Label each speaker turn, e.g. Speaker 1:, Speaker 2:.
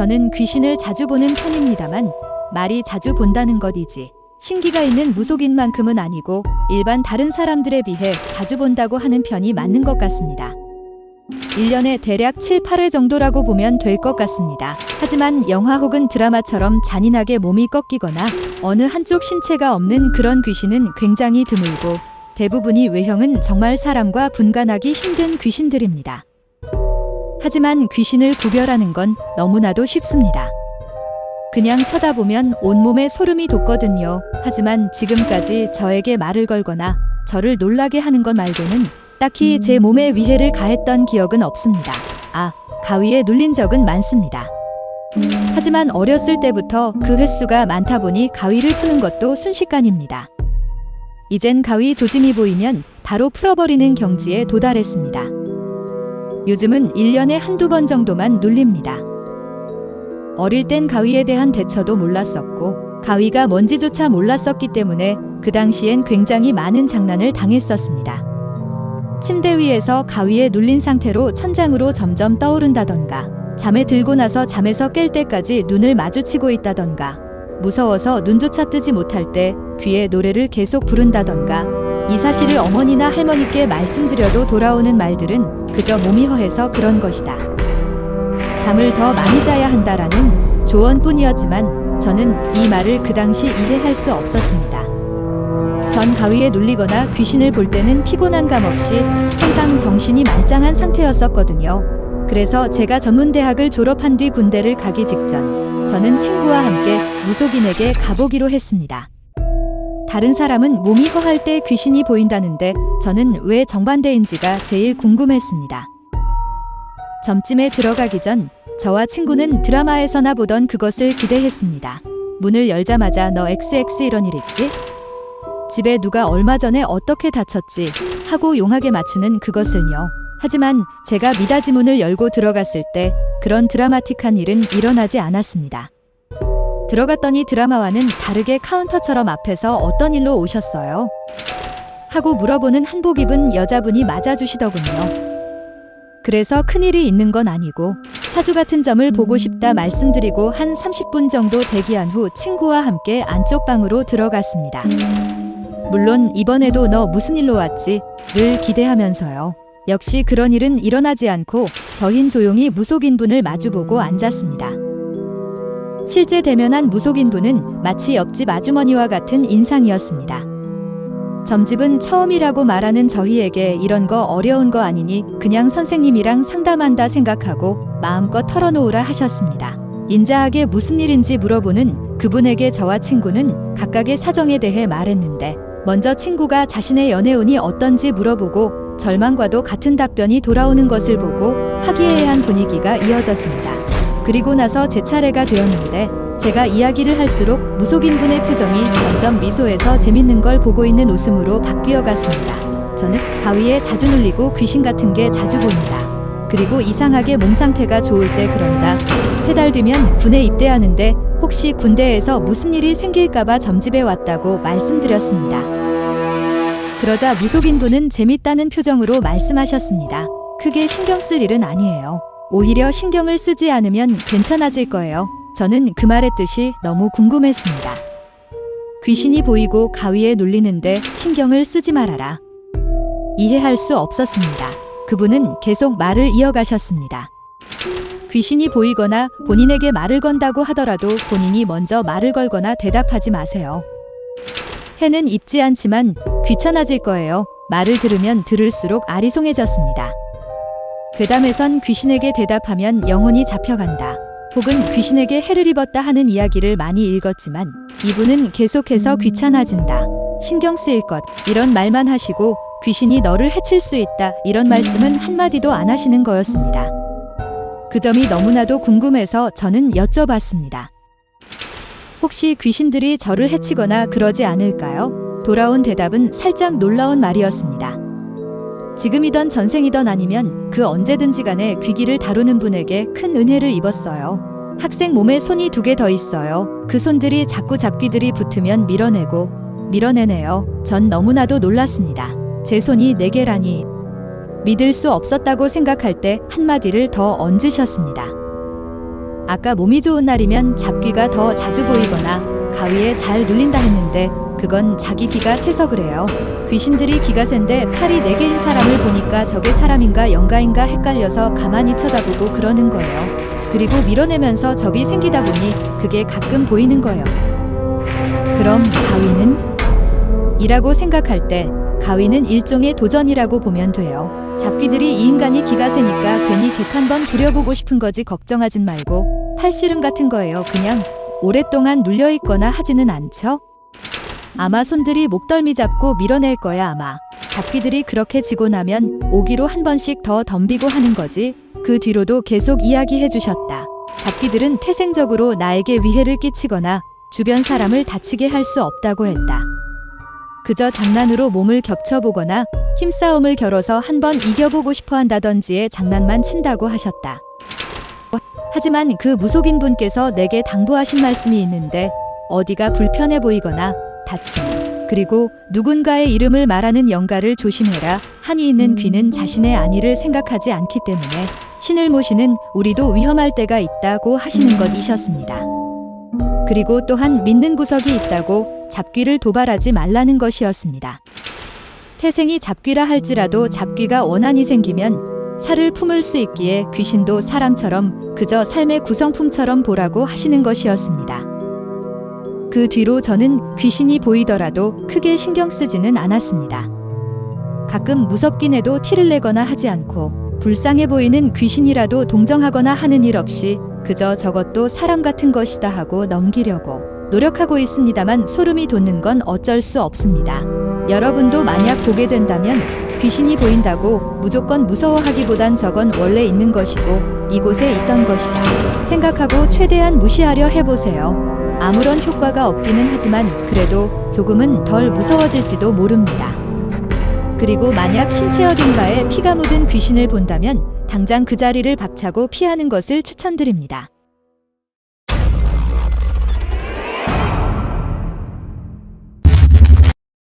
Speaker 1: 저는 귀신을 자주 보는 편입니다만 말이 자주 본다는 것이지 신기가 있는 무속인만큼은 아니고 일반 다른 사람들에 비해 자주 본다고 하는 편이 맞는 것 같습니다. 1년에 대략 7, 8회 정도라고 보면 될 것 같습니다. 하지만 영화 혹은 드라마처럼 잔인하게 몸이 꺾이거나 어느 한쪽 신체가 없는 그런 귀신은 굉장히 드물고 대부분이 외형은 정말 사람과 분간하기 힘든 귀신들입니다. 하지만 귀신을 구별하는 건 너무나도 쉽습니다. 그냥 쳐다보면 온몸에 소름이 돋거든요. 하지만 지금까지 저에게 말을 걸거나 저를 놀라게 하는 것 말고는 딱히 제 몸에 위해를 가했던 기억은 없습니다. 아, 가위에 눌린 적은 많습니다. 하지만 어렸을 때부터 그 횟수가 많다 보니 가위를 푸는 것도 순식간입니다. 이젠 가위 조짐이 보이면 바로 풀어버리는 경지에 도달했습니다. 요즘은 1년에 한두 번 정도만 눌립니다. 어릴 땐 가위에 대한 대처도 몰랐었고, 가위가 뭔지조차 몰랐었기 때문에 그 당시엔 굉장히 많은 장난을 당했었습니다. 침대 위에서 가위에 눌린 상태로 천장으로 점점 떠오른다던가, 잠에 들고 나서 잠에서 깰 때까지 눈을 마주치고 있다던가, 무서워서 눈조차 뜨지 못할 때 귀에 노래를 계속 부른다던가, 이 사실을 어머니나 할머니께 말씀드려도 돌아오는 말들은 그저 몸이 허해서 그런 것이다. 잠을 더 많이 자야 한다라는 조언뿐이었지만 저는 이 말을 그 당시 이해할 수 없었습니다. 전 가위에 눌리거나 귀신을 볼 때는 피곤한 감 없이 항상 정신이 말짱한 상태였었거든요. 그래서 제가 전문대학을 졸업한 뒤 군대를 가기 직전 저는 친구와 함께 무속인에게 가보기로 했습니다. 다른 사람은 몸이 허할 때 귀신이 보인다는데 저는 왜 정반대인지가 제일 궁금했습니다. 점찜에 들어가기 전 저와 친구는 드라마에서나 보던 그것을 기대했습니다. 문을 열자마자 너 XX 이런 일 있지? 집에 누가 얼마 전에 어떻게 다쳤지? 하고 용하게 맞추는 그것을요. 하지만 제가 미닫이 문을 열고 들어갔을 때 그런 드라마틱한 일은 일어나지 않았습니다. 들어갔더니 드라마와는 다르게 카운터처럼 앞에서 어떤 일로 오셨어요? 하고 물어보는 한복 입은 여자분이 맞아주시더군요. 그래서 큰일이 있는 건 아니고 사주 같은 점을 보고 싶다 말씀드리고 한 30분 정도 대기한 후 친구와 함께 안쪽 방으로 들어갔습니다. 물론 이번에도 너 무슨 일로 왔지? 를 기대하면서요. 역시 그런 일은 일어나지 않고 저흰 조용히 무속인분을 마주보고 앉았습니다. 실제 대면한 무속인분은 마치 옆집 아주머니와 같은 인상이었습니다. 점집은 처음이라고 말하는 저희에게 이런 거 어려운 거 아니니 그냥 선생님이랑 상담한다 생각하고 마음껏 털어놓으라 하셨습니다. 인자하게 무슨 일인지 물어보는 그분에게 저와 친구는 각각의 사정에 대해 말했는데 먼저 친구가 자신의 연애운이 어떤지 물어보고 절망과도 같은 답변이 돌아오는 것을 보고 화기애애한 분위기가 이어졌습니다. 그리고 나서 제 차례가 되었는데 제가 이야기를 할수록 무속인분의 표정이 점점 미소에서 재밌는 걸 보고 있는 웃음으로 바뀌어 갔습니다. 저는 가위에 자주 눌리고 귀신 같은 게 자주 보인다. 그리고 이상하게 몸 상태가 좋을 때 그런다. 세 달 뒤면 군에 입대하는데 혹시 군대에서 무슨 일이 생길까봐 점집에 왔다고 말씀드렸습니다. 그러자 무속인분은 재밌다는 표정으로 말씀하셨습니다. 크게 신경 쓸 일은 아니에요. 오히려 신경을 쓰지 않으면 괜찮아질 거예요. 저는 그 말의 뜻이 너무 궁금했습니다. 귀신이 보이고 가위에 눌리는데 신경을 쓰지 말아라. 이해할 수 없었습니다. 그분은 계속 말을 이어가셨습니다. 귀신이 보이거나 본인에게 말을 건다고 하더라도 본인이 먼저 말을 걸거나 대답하지 마세요. 해는 입지 않지만 귀찮아질 거예요. 말을 들으면 들을수록 아리송해졌습니다. 괴담에선 귀신에게 대답하면 영혼이 잡혀간다. 혹은 귀신에게 해를 입었다 하는 이야기를 많이 읽었지만 이분은 계속해서 귀찮아진다. 신경 쓰일 것. 이런 말만 하시고 귀신이 너를 해칠 수 있다. 이런 말씀은 한마디도 안 하시는 거였습니다. 그 점이 너무나도 궁금해서 저는 여쭤봤습니다. 혹시 귀신들이 저를 해치거나 그러지 않을까요? 돌아온 대답은 살짝 놀라운 말이었습니다. 지금이던 전생이던 아니면 그 언제든지 간에 귀기를 다루는 분에게 큰 은혜를 입었어요. 학생 몸에 손이 두 개 더 있어요. 그 손들이 자꾸 잡귀들이 붙으면 밀어내고 밀어내네요. 전 너무나도 놀랐습니다. 제 손이 네 개라니 믿을 수 없었다고 생각할 때 한마디를 더 얹으셨습니다. 아까 몸이 좋은 날이면 잡귀가 더 자주 보이거나 가위에 잘 눌린다 했는데 그건 자기 기가 세서 그래요. 귀신들이 기가 센데 팔이 네 개인 사람을 보니까 저게 사람인가 영가인가 헷갈려서 가만히 쳐다보고 그러는 거예요. 그리고 밀어내면서 접이 생기다 보니 그게 가끔 보이는 거예요. 그럼 가위는? 이라고 생각할 때 가위는 일종의 도전이라고 보면 돼요. 잡귀들이 이 인간이 기가 세니까 괜히 객 한번 부려보고 싶은 거지 걱정하진 말고 팔씨름 같은 거예요. 그냥 오랫동안 눌려있거나 하지는 않죠? 아마 손들이 목덜미 잡고 밀어낼 거야 아마. 잡귀들이 그렇게 지고 나면 오기로 한 번씩 더 덤비고 하는 거지. 그 뒤로도 계속 이야기해 주셨다. 잡귀들은 태생적으로 나에게 위해를 끼치거나 주변 사람을 다치게 할 수 없다고 했다. 그저 장난으로 몸을 겹쳐보거나 힘싸움을 겨뤄서 한번 이겨보고 싶어 한다던지의 장난만 친다고 하셨다. 하지만 그 무속인 분께서 내게 당부하신 말씀이 있는데 어디가 불편해 보이거나 다침 그리고 누군가의 이름을 말하는 영가를 조심해라. 한이 있는 귀는 자신의 안위를 생각하지 않기 때문에 신을 모시는 우리도 위험할 때가 있다고 하시는 것이셨습니다. 그리고 또한 믿는 구석이 있다고 잡귀를 도발하지 말라는 것이었습니다. 태생이 잡귀라 할지라도 잡귀가 원한이 생기면 살을 품을 수 있기에 귀신도 사람처럼 그저 삶의 구성품처럼 보라고 하시는 것이었습니다. 그 뒤로 저는 귀신이 보이더라도 크게 신경 쓰지는 않았습니다. 가끔 무섭긴 해도 티를 내거나 하지 않고 불쌍해 보이는 귀신이라도 동정하거나 하는 일 없이 그저 저것도 사람 같은 것이다 하고 넘기려고 노력하고 있습니다만 소름이 돋는 건 어쩔 수 없습니다. 여러분도 만약 보게 된다면 귀신이 보인다고 무조건 무서워하기보단 저건 원래 있는 것이고 이곳에 있던 것이다. 생각하고 최대한 무시하려 해보세요. 아무런 효과가 없기는 하지만 그래도 조금은 덜 무서워질지도 모릅니다. 그리고 만약 신체 어딘가에 피가 묻은 귀신을 본다면 당장 그 자리를 박차고 피하는 것을 추천드립니다.